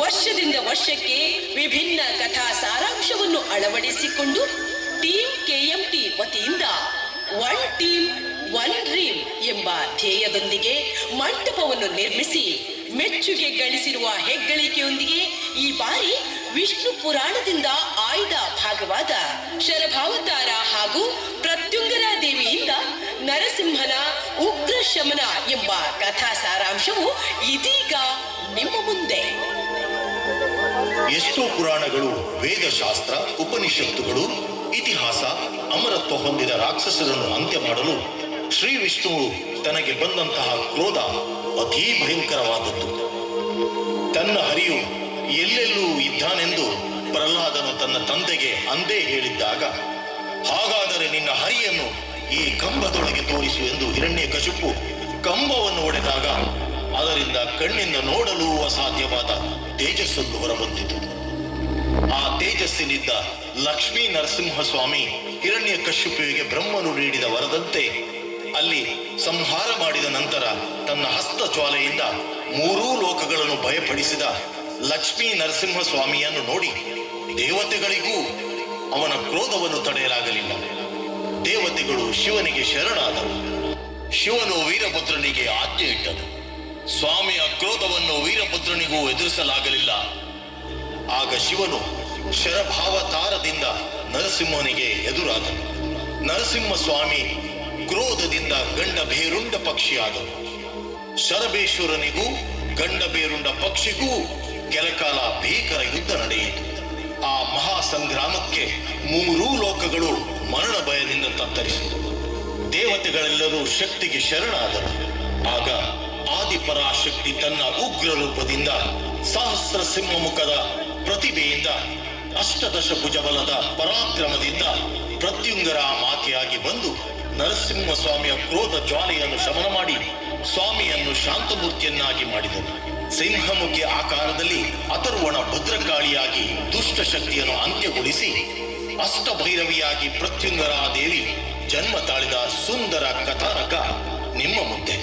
ವರ್ಷದಿಂದ ವರ್ಷಕ್ಕೆ ವಿಭಿನ್ನ ಕಥಾ ಸಾರಾಂಶವನ್ನು ಅಳವಡಿಸಿಕೊಂಡು ಟೀಮ್ ಕೆಎಂಟಿ ವತಿಯಿಂದ ಒನ್ ಟೀಮ್, ಒನ್ ಡ್ರೀಮ್ ಎಂಬ ಧ್ಯೇಯದೊಂದಿಗೆ ಮಂಟಪವನ್ನು ನಿರ್ಮಿಸಿ ಮೆಚ್ಚುಗೆ ಗಳಿಸಿರುವ ಹೆಗ್ಗಳಿಕೆಯೊಂದಿಗೆ ಈ ಬಾರಿ ವಿಷ್ಣು ಪುರಾಣದಿಂದ ಆಯ್ದ ಭಾಗವಾದ ಶರಭಾವತಾರ ಹಾಗೂ ಪ್ರತ್ಯುಂಗರ ದೇವಿಯಿಂದ ನರಸಿಂಹನ ಉಗ್ರ ಶಮನ ಎಂಬ ಕಥಾ ಸಾರಾಂಶವು ಇದೀಗ ನಿಮ್ಮ ಮುಂದೆ. ಎಷ್ಟೋ ಪುರಾಣಗಳು, ವೇದಶಾಸ್ತ್ರ, ಉಪನಿಷತ್ತುಗಳು, ಇತಿಹಾಸ, ಅಮರತ್ವ ಹೊಂದಿದ ರಾಕ್ಷಸರನ್ನು ಅಂತ್ಯ ಮಾಡಲು ಶ್ರೀ ವಿಷ್ಣುವು ತನಗೆ ಬಂದಂತಹ ಕ್ರೋಧ ಅತೀ ಭಯಂಕರವಾದದ್ದು. ತನ್ನ ಹರಿಯು ಎಲ್ಲೆಲ್ಲೂ ಇದ್ದಾನೆಂದು ಪ್ರಹ್ಲಾದನು ತನ್ನ ತಂದೆಗೆ ಅಂದೇ ಹೇಳಿದ್ದಾಗ, ಹಾಗಾದರೆ ನಿನ್ನ ಹರಿಯನ್ನು ಈ ಕಂಬದೊಳಗೆ ತೋರಿಸು ಎಂದು ಹಿರಣ್ಯ ಕಶುಪು ಕಂಬವನ್ನು ಒಡೆದಾಗ ಅದರಿಂದ ಕಣ್ಣಿಂದ ನೋಡಲು ಅಸಾಧ್ಯವಾದ ತೇಜಸ್ಸೊಂದು ಹೊರಬಂದಿತು. ಆ ತೇಜಸ್ಸಿನಿಂದ ಲಕ್ಷ್ಮೀ ನರಸಿಂಹ ಸ್ವಾಮಿ ಹಿರಣ್ಯ ಕಶ್ಯಪಿಗೆ ಬ್ರಹ್ಮನು ನೀಡಿದ ವರದಂತೆ ಅಲ್ಲಿ ಸಂಹಾರ ಮಾಡಿದ ನಂತರ ತನ್ನ ಹಸ್ತ ಜ್ವಾಲೆಯಿಂದ ಮೂರೂ ಲೋಕಗಳನ್ನು ಭಯಪಡಿಸಿದ ಲಕ್ಷ್ಮೀ ನರಸಿಂಹ ಸ್ವಾಮಿಯನ್ನು ನೋಡಿ ದೇವತೆಗಳಿಗೂ ಅವನ ಕ್ರೋಧವನ್ನು ತಡೆಯಲಾಗಲಿಲ್ಲ. ದೇವತೆಗಳು ಶಿವನಿಗೆ ಶರಣಾದರು ಶಿವನು ವೀರಪುತ್ರನಿಗೆ ಆಜ್ಞೆ ಇಟ್ಟನು ಸ್ವಾಮಿಯ ಕ್ರೋಧವನ್ನು ವೀರಭದ್ರನಿಗೂ ಎದುರಿಸಲಾಗಲಿಲ್ಲ. ಆಗ ಶಿವನು ಶರಭಾವತಾರದಿಂದ ನರಸಿಂಹನಿಗೆ ಎದುರಾದನು. ನರಸಿಂಹ ಸ್ವಾಮಿ ಕ್ರೋಧದಿಂದ ಗಂಡ ಬೇರುಂಡ ಪಕ್ಷಿಯಾದನು. ಶರಬೇಶ್ವರನಿಗೂ ಗಂಡ ಬೇರುಂಡ ಪಕ್ಷಿಗೂ ಕೆಲಕಾಲ ಭೀಕರ ಯುದ್ಧ ನಡೆಯಿತು. ಆ ಮಹಾ ಸಂಗ್ರಾಮಕ್ಕೆ ಮೂರೂ ಲೋಕಗಳು ಮರಣ ಭಯದಿಂದ ತತ್ತರಿಸಿದವು. ದೇವತೆಗಳೆಲ್ಲರೂ ಶಕ್ತಿಗೆ ಶರಣಾದರು. ಆಗ ಆದಿಪರಾಶಕ್ತಿ ತನ್ನ ಉಗ್ರ ರೂಪದಿಂದ ಸಹಸ್ರ ಸಿಂಹಮುಖದ ಪ್ರತಿಭೆಯಿಂದ ಅಷ್ಟದಶ ಭುಜಬಲದ ಪರಾಕ್ರಮದಿಂದ ಪ್ರತ್ಯುಂಗರ ಮಾತೆಯಾಗಿ ಬಂದು ನರಸಿಂಹ ಸ್ವಾಮಿಯ ಕ್ರೋಧ ಜ್ವಾಲೆಯನ್ನು ಶಮನ ಮಾಡಿ ಸ್ವಾಮಿಯನ್ನು ಶಾಂತಮೂರ್ತಿಯನ್ನಾಗಿ ಮಾಡಿದರು ಸಿಂಹಮುಖಿ ಆಕಾರದಲ್ಲಿ ಅಥರ್ವಣ ಭದ್ರಕಾಳಿಯಾಗಿ ದುಷ್ಟ ಶಕ್ತಿಯನ್ನು ಅಂತ್ಯಗೊಳಿಸಿ ಅಷ್ಟಭೈರವಿಯಾಗಿ ಪ್ರತ್ಯುಂಗರ ದೇವಿ ಜನ್ಮ ತಾಳಿದ ಸುಂದರ ಕಥಾನಕ ನಿಮ್ಮ ಮುಂದೆ.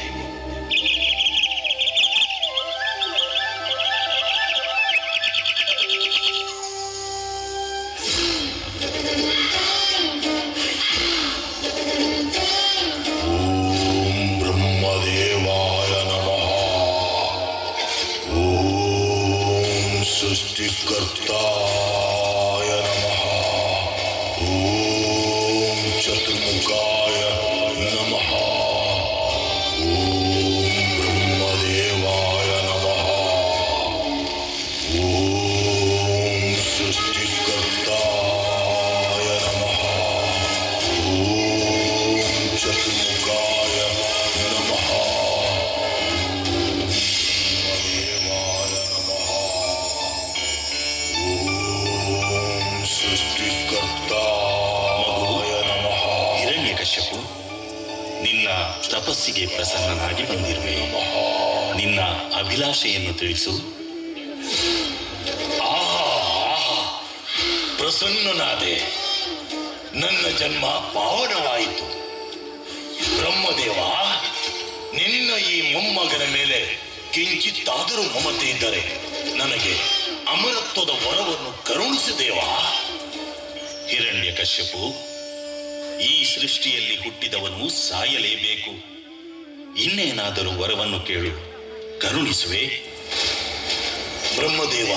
Stick it Dikkatar. ತಪಸ್ಸಿಗೆ ಪ್ರಸನ್ನನಾಗಿ ಬಂದಿರುವೆ. ನಿನ್ನ ಅಭಿಲಾಷೆಯನ್ನು ತಿಳಿಸು. ಪ್ರಸನ್ನನಾದೆ. ನನ್ನ ಜನ್ಮ ಪಾವನವಾಯಿತು. ಬ್ರಹ್ಮದೇವ, ನಿನ್ನ ಈ ಮೊಮ್ಮಗನ ಮೇಲೆ ಕಿಂಚಿತ್ತಾದರೂ ಮಮತೆ ಇದ್ದರೆ ನನಗೆ ಅಮರತ್ವದ ವರವನ್ನು ಕರುಣಿಸಿದೇವಾ ಹಿರಣ್ಯಕಶ್ಯಪು ಈ ಸೃಷ್ಟಿಯಲ್ಲಿ ಹುಟ್ಟಿದವನು ಸಾಯಲೇಬೇಕು. ಇನ್ನೇನಾದರೂ ವರವನ್ನು ಕೇಳು. ಕರುಣಿಸುವೆ. ಬ್ರಹ್ಮದೇವ,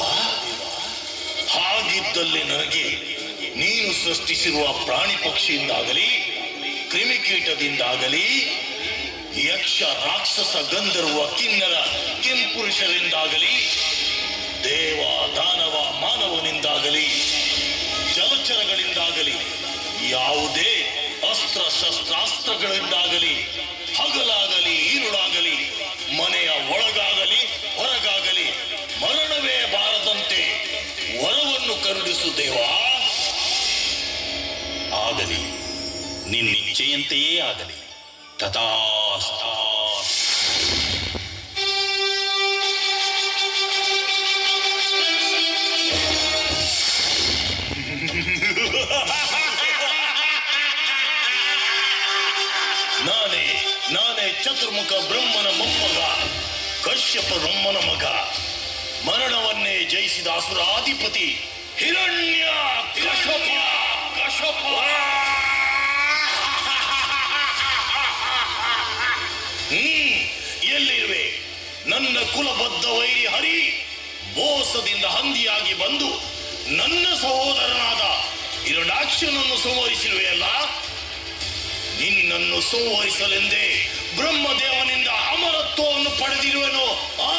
ಹಾಗಿದ್ದಲ್ಲಿ ನನಗೆ ನೀನು ಸೃಷ್ಟಿಸಿರುವ ಪ್ರಾಣಿ ಪಕ್ಷಿಯಿಂದಾಗಲಿ, ಕ್ರಿಮಿಕೀಟದಿಂದಾಗಲಿ, ಯಕ್ಷ ರಾಕ್ಷಸ ಗಂಧರ್ವ ಕಿನ್ನರ ಕೆಂಪುರುಷರಿಂದಾಗಲಿ, ದೇವ ದಾನವ ಮಾನವನಿಂದಾಗಲಿ, ಜಲಚರಗಳಿಂದಾಗಲಿ, ಯಾವುದೇ ಅಸ್ತ್ರ ಶಸ್ತ್ರಾಸ್ತ್ರಗಳಿಂದಾಗಲಿ ಹಗಲಾಗಲಿ ದೇವಾ. ಆಗಲಿ. ನಿನ್ನಿಚ್ಛೆಯಂತೆಯೇ ಆಗಲಿ. ತಥಾಸ್ತು ನಾನೇ ನಾನೇ ಚತುರ್ಮುಖ ಬ್ರಹ್ಮನ ಮೊಮ್ಮಗ, ಕಶ್ಯಪ ಬ್ರಹ್ಮನ ಮಗ. ಮರಣವನ್ನೇ ಜಯಿಸಿದ ಅಸುರಾಧಿಪತಿ ಹಿರಣ್ಯ ಕಶಪ ಕಶಪ ಎಲ್ಲಿರುವೆ? ನನ್ನ ಕುಲಬದ್ಧ ವೈರಿ ಹರಿ ಮೋಸದಿಂದ ಹಂದಿಯಾಗಿ ಬಂದು ನನ್ನ ಸಹೋದರನಾದ ಹಿರಣ್ಯಾಕ್ಷನನ್ನು ಸಂಹರಿಸಿರುವೆಯಲ್ಲ ನಿನ್ನನ್ನು ಸಂಹರಿಸಲೆಂದೇ ಬ್ರಹ್ಮದೇವನಿಂದ ಅಮರತ್ವವನ್ನು ಪಡೆದಿರುವೆನು? ಆ!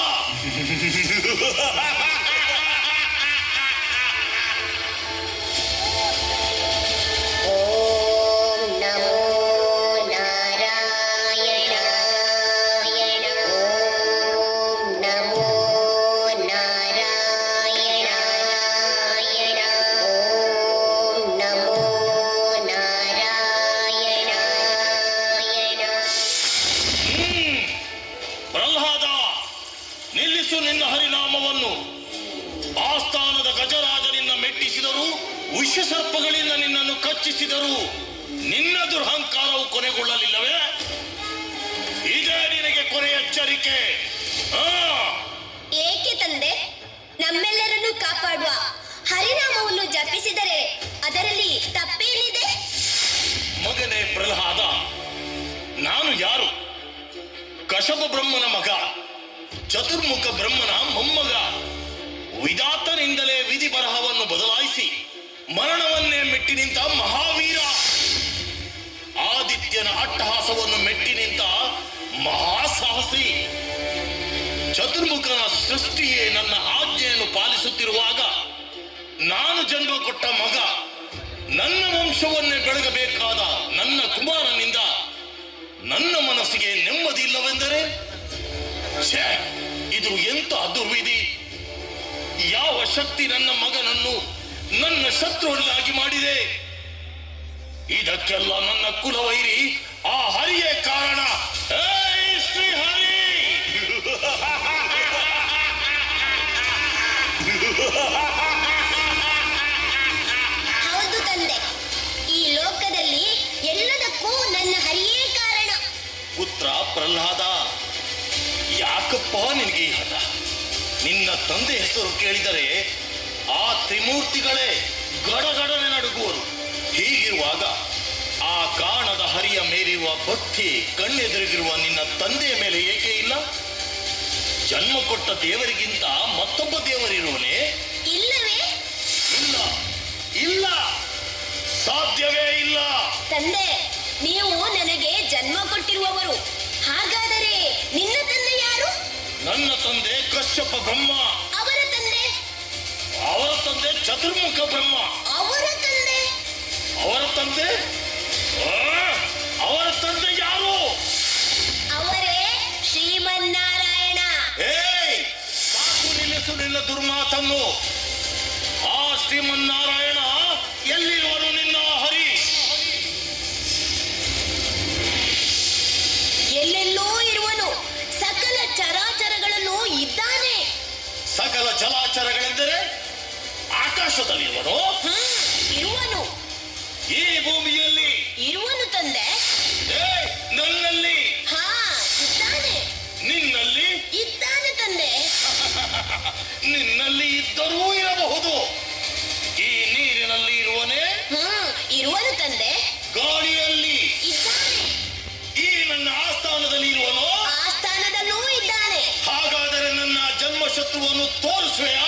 ಕಶಪ ಬ್ರಹ್ಮನ ಮಗ, ಚತುರ್ಮುಖ ಬ್ರಹ್ಮನ ಮೊಮ್ಮಗ. ವಿಧಾತನಿಂದಲೇ ವಿಧಿ ಬರಹವನ್ನು ಬದಲಾಯಿಸಿ ಮರಣವನ್ನೇ ಮೆಟ್ಟಿ ನಿಂತ ಮಹಾವೀರ. ಆದಿತ್ಯನ ಅಟ್ಟಹಾಸವನ್ನು ಮೆಟ್ಟಿ ನಿಂತ ಮಹಾಸಾಹಸಿ. ಚತುರ್ಮುಖನ ಸೃಷ್ಟಿಯೇ ನನ್ನ ಆಜ್ಞೆಯನ್ನು ಪಾಲಿಸುತ್ತಿರುವಾಗ ನಾನು ಜನ್ಮ ಕೊಟ್ಟ ಮಗ, ನನ್ನ ವಂಶವನ್ನೇ ಬೆಳಗಬೇಕಾದ ನನ್ನ ಕುಮಾರನಿಂದ ನನ್ನ ಮನಸ್ಸಿಗೆ ಛೇ, ಇದು ಎಂತ ದುರ್ವಿಧಿ ಯಾವ ಶಕ್ತಿ ನನ್ನ ಮಗನನ್ನು ನನ್ನ ಶತ್ರುವನ್ನಾಗಿ ಮಾಡಿದೆ? ಇದಕ್ಕೆಲ್ಲ ನನ್ನ ಕುಲವೈರಿ. ಆ ಹರಿಯೇ ಕಾರಣ. ಶ್ರೀ ಹರಿ ಹೌದು ತಂದೆ. ಈ ಲೋಕದಲ್ಲಿ ಎಲ್ಲದಕ್ಕೂ ನನ್ನ ಹರಿಯೇ ಕಾರಣ. ಪುತ್ರ ಪ್ರಹ್ಲಾದ ನಿನ್ನ ತಂದೆ ಹೆಸರು ಕೇಳಿದರೆ ಆ ತ್ರಿಮೂರ್ತಿಗಳೇ ಗಡಗಡನೆ ನಡುಗುವರು. ಹೀಗಿರುವಾಗ ಆ ಕಾಣದ ಹರಿಯ ಮೇಲಿರುವ ಭಕ್ತಿ ಕಣ್ಣೆದುರಿಗಿರುವ ನಿನ್ನ ತಂದೆಯ ಮೇಲೆ ಏಕೆ ಇಲ್ಲ? ಜನ್ಮ ಕೊಟ್ಟ ದೇವರಿಗಿಂತ ಮತ್ತೊಬ್ಬ ದೇವರಿರುವನೇ? ಇಲ್ಲವೇ? ಇಲ್ಲ ಇಲ್ಲ ಸಾಧ್ಯವೇ ಇಲ್ಲ. ತಂದೆ ನೀವು ನನಗೆ ಜನ್ಮ ಕೊಟ್ಟಿರುವವರು. ಹಾಗಾದರೆ ನಿನ್ನ ನನ್ನ ತಂದೆ ಕಶ್ಯಪ ಬ್ರಹ್ಮ. ಅವರ ತಂದೆ? ಅವರ ತಂದೆ ಚತುರ್ಮುಖ ಬ್ರಹ್ಮ. ಅವರ ತಂದೆ? ಅವರ ತಂದೆ? ಆ, ಅವರ ತಂದೆ ಯಾರು? ಅವರೇ ಶ್ರೀಮನ್ನಾರಾಯಣ. ಏಯ್ ಸಾಕು ನಿಲ್ಲಿಸು ನಿನ್ನ ದುರ್ಮಾತನ್ನು. ಸಕಲ ಆಕಾಶದಲ್ಲಿ ಆಕಾಶದಲ್ಲಿರುವನು ಇರುವನು. ಈ ಭೂಮಿಯಲ್ಲಿ ಇರುವನು ತಂದೆ. ನನ್ನಲ್ಲಿ. ಹಾ ಇದ್ದಾನೆ. ನಿನ್ನಲ್ಲಿ. ಇದ್ದಾನೆ ತಂದೆ. ನಿನ್ನಲ್ಲಿ ಇದ್ದರೂ ಇರಬಹುದು. ಈ ನೀರಿನಲ್ಲಿ ಇರುವನೇ ಇರುವನು ತಂದೆ. ಗಾಳಿಯಲ್ಲಿ. ಇದ್ದಾನೆ. ಈ ನನ್ನ ಆಸ್ಥಾನದಲ್ಲಿ ಇರುವನು? ಆಸ್ಥಾನದಲ್ಲೂ ಸ್ಥಾನದಲ್ಲೂ ಇದ್ದಾನೆ. ಹಾಗಾದರೆ ನನ್ನ ಜನ್ಮ ಶತ್ರುವನ್ನು ತೋರಿಸುವೆಯಾ?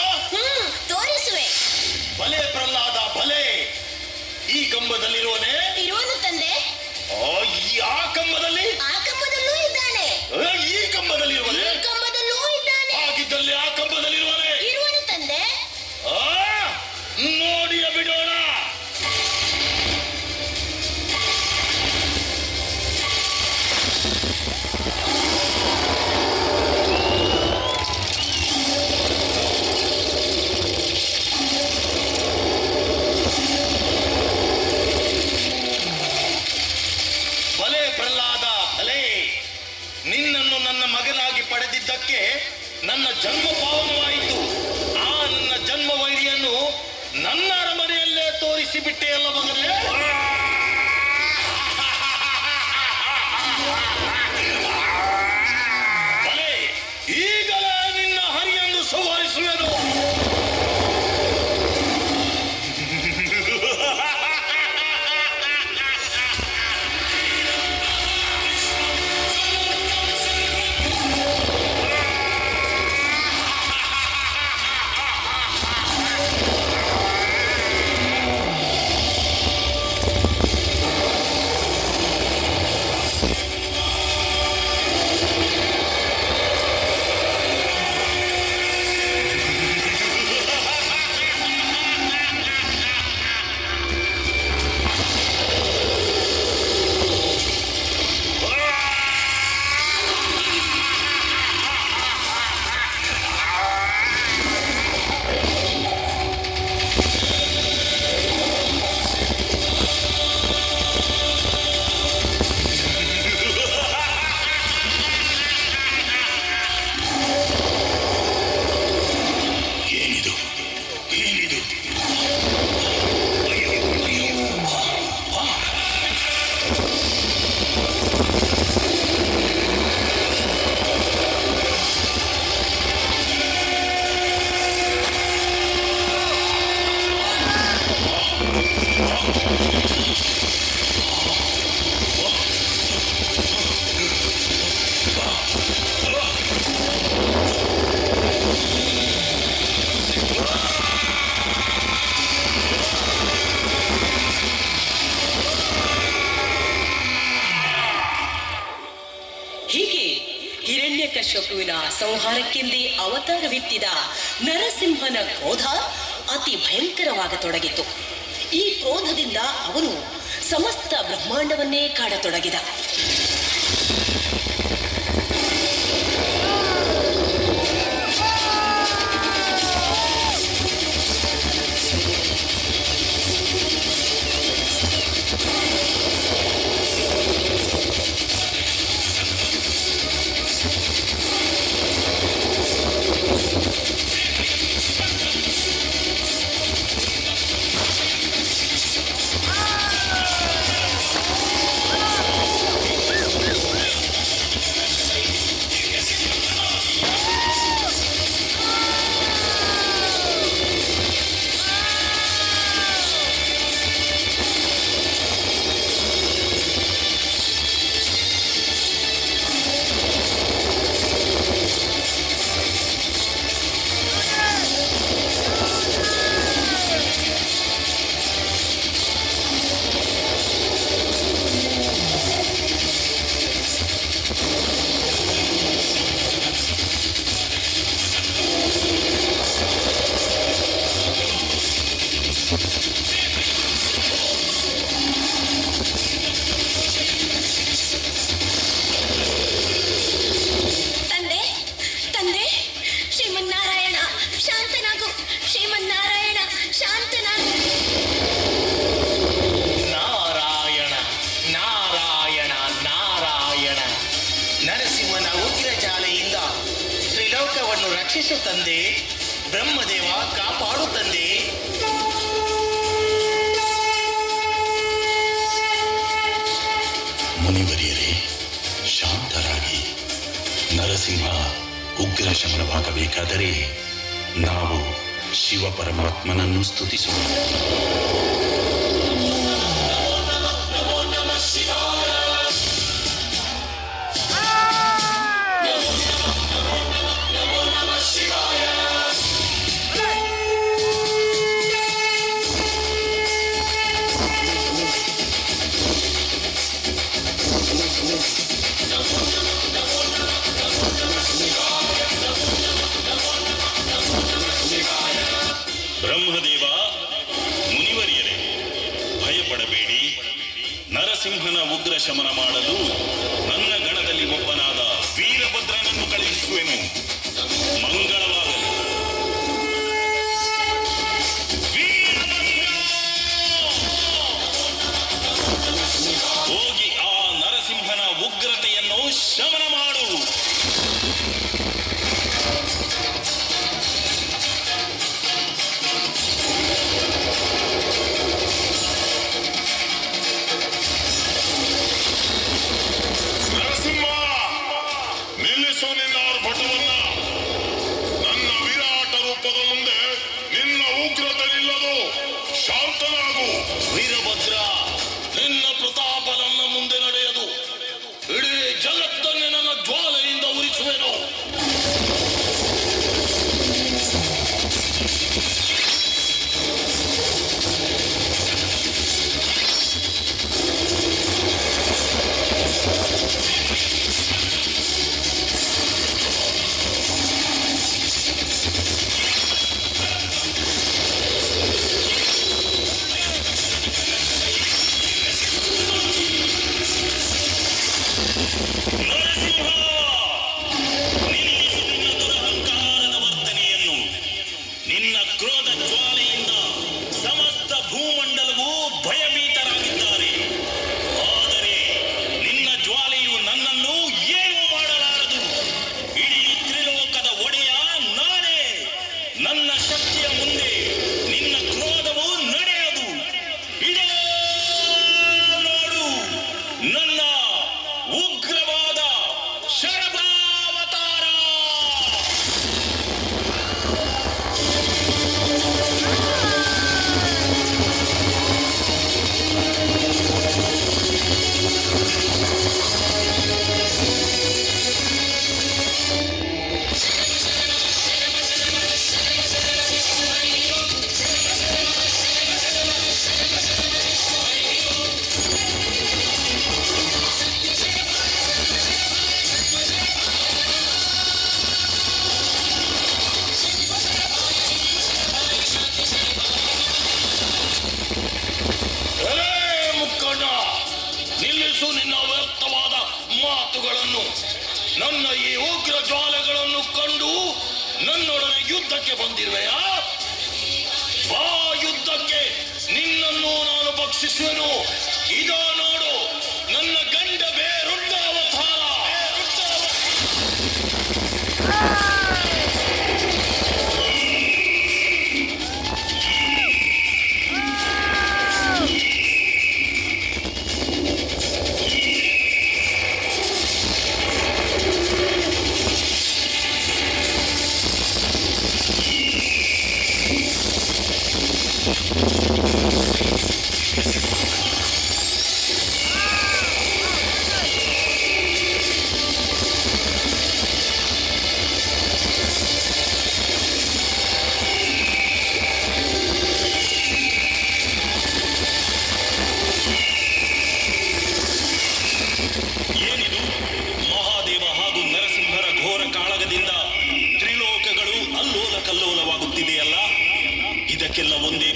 ಆ ಜನ್ಮ ಪಾವನವಾಯಿತು ಆ ನನ್ನ ಜನ್ಮ ವೈರಿಯನ್ನು ನನ್ನ ಅರಮನೆಯಲ್ಲೇ ತೋರಿಸಿ ಬಿಟ್ಟೆಯಲ್ಲ ಮಗನೇ ಬಲೆ ಬಿತ್ತಿದ ನರಸಿಂಹನ ಕ್ರೋಧ ಅತಿ ಭಯಂಕರವಾಗತೊಡಗಿತು. ಈ ಕ್ರೋಧದಿಂದ ಅವನು ಸಮಸ್ತ ಬ್ರಹ್ಮಾಂಡವನ್ನೇ ಕಾಡತೊಡಗಿದ. ಶಮನವಾಗಬೇಕಾದರೆ ನಾವು ಶಿವ ಪರಮಾತ್ಮನನ್ನು ಸ್ತುತಿಸೋಣ. ಶಮನ ಮಾಡಲು ಅದಕ್ಕಿಂತ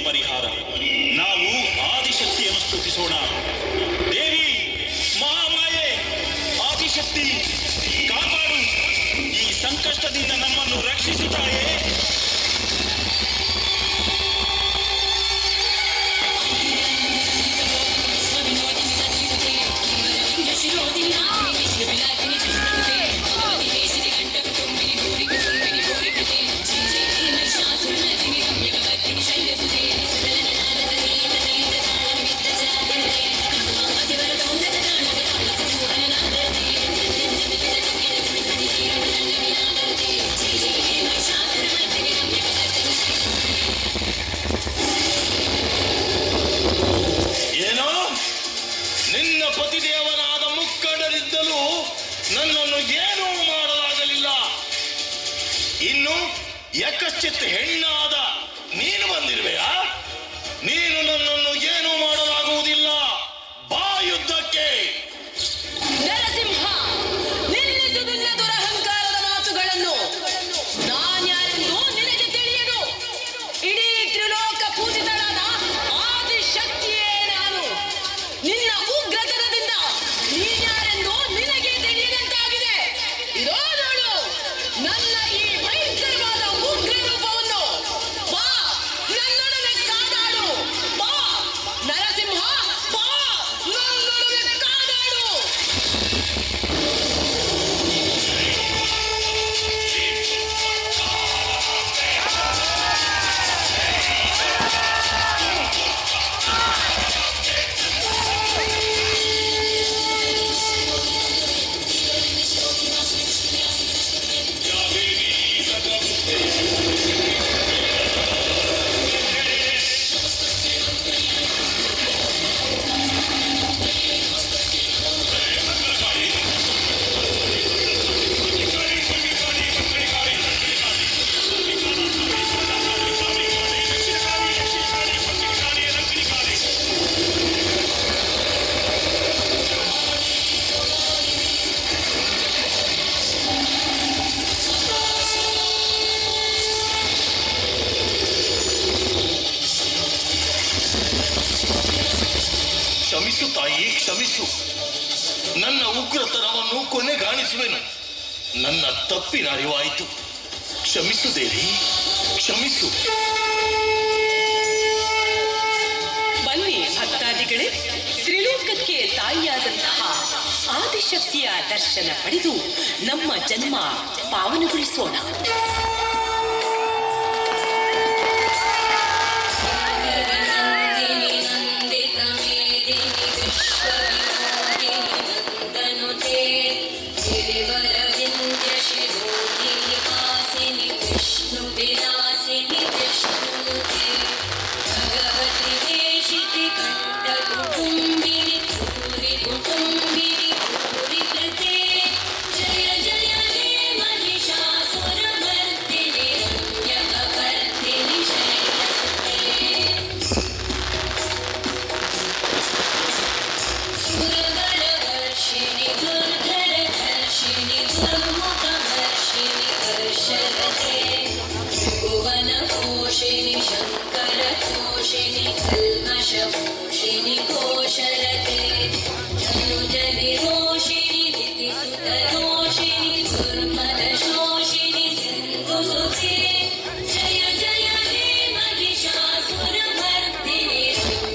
ಅರಿವಾಯಿತು ಕ್ಷಮಿಸು ದೇವಿ ಕ್ಷಮಿಸು. ಬನ್ನಿ ಭಕ್ತಾದಿಗಳೇ ತ್ರಿಲೋಕಕ್ಕೆ ತಾಯಿಯಾದಂತಹ ಆದಿಶಕ್ತಿಯ ದರ್ಶನ ಪಡೆದು ನಮ್ಮ ಜನ್ಮ ಪಾವನಗೊಳಿಸೋಣ.